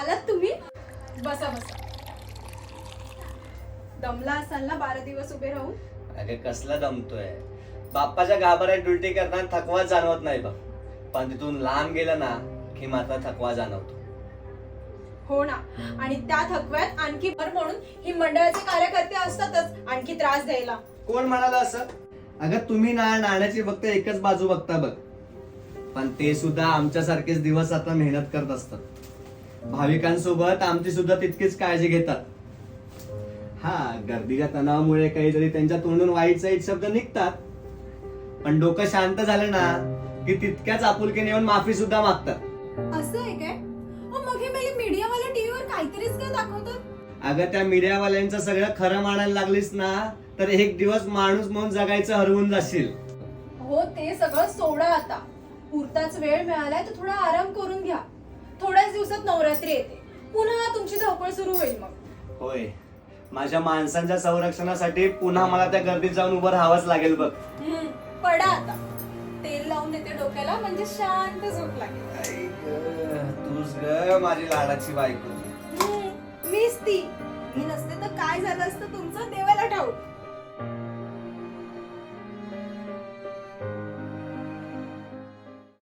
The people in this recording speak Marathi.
आलात तुम्ही? बसा बसा. दमला असाल ना बारा दिवस उभे राहून? अगे कसला दमतोय? बाप्पाच्या गाभाऱ्यात ड्युटी करताना थकवा जाणवत नाही बघ. पण तिथून लांब गेलं ना की मात्र थकवा जाणवतो. हो ना. आणि त्या थकव्यात आणखी भर म्हणून ही मंडळाचे कार्यकर्ते असतातच आणखी त्रास द्यायला. कोण म्हणाला असं? अगं तुम्ही ना नाण्याची फक्त एकच बाजू बघता बघ. पण ते सुद्धा आमच्यासारखेच दिवस आता मेहनत करत असतात. भाविकांसोबत आमची सुद्धा तितकीच काळजी घेतात. हा गर्दीच्या तणावामुळे काहीतरी त्यांच्या तोंडून वाईट साईट शब्द निघतात. पण डोकं शांत झालं ना की तितक्याच आपुलकीने येऊन माफी सुद्धा मागतात. असं आहे काय? अहो, मग हे मला मीडियावाला टीव्हीवर काहीतरीच काय दाखवतात? अगं त्या मीडियावाल्यांचं सगळं खरं मानायला लागलीस ना तर एक दिवस माणूस म्हणून जगायचं हरवून जाशील. हो ते सगळं सोडा आता. पुरताच वेळ मिळालाय तर थोडा आराम करून दिवसात नवरात्री येते. पुन्हा तुमची धावपळ सुरू होईल मग. होय. माझ्या माणसांच्या संरक्षणासाठी पुन्हा मला त्या गर्दीत जाऊन उभं राहावंच लागेल बघ. हम्म, पडा आता. तेल लावून देते डोक्याला म्हणजे शांत झोप लागेल. तूच ग माझी लाडाची बायको. हम्म, मीच ती. मी नसते तर काय झालं असतं तुमचं? ठाऊक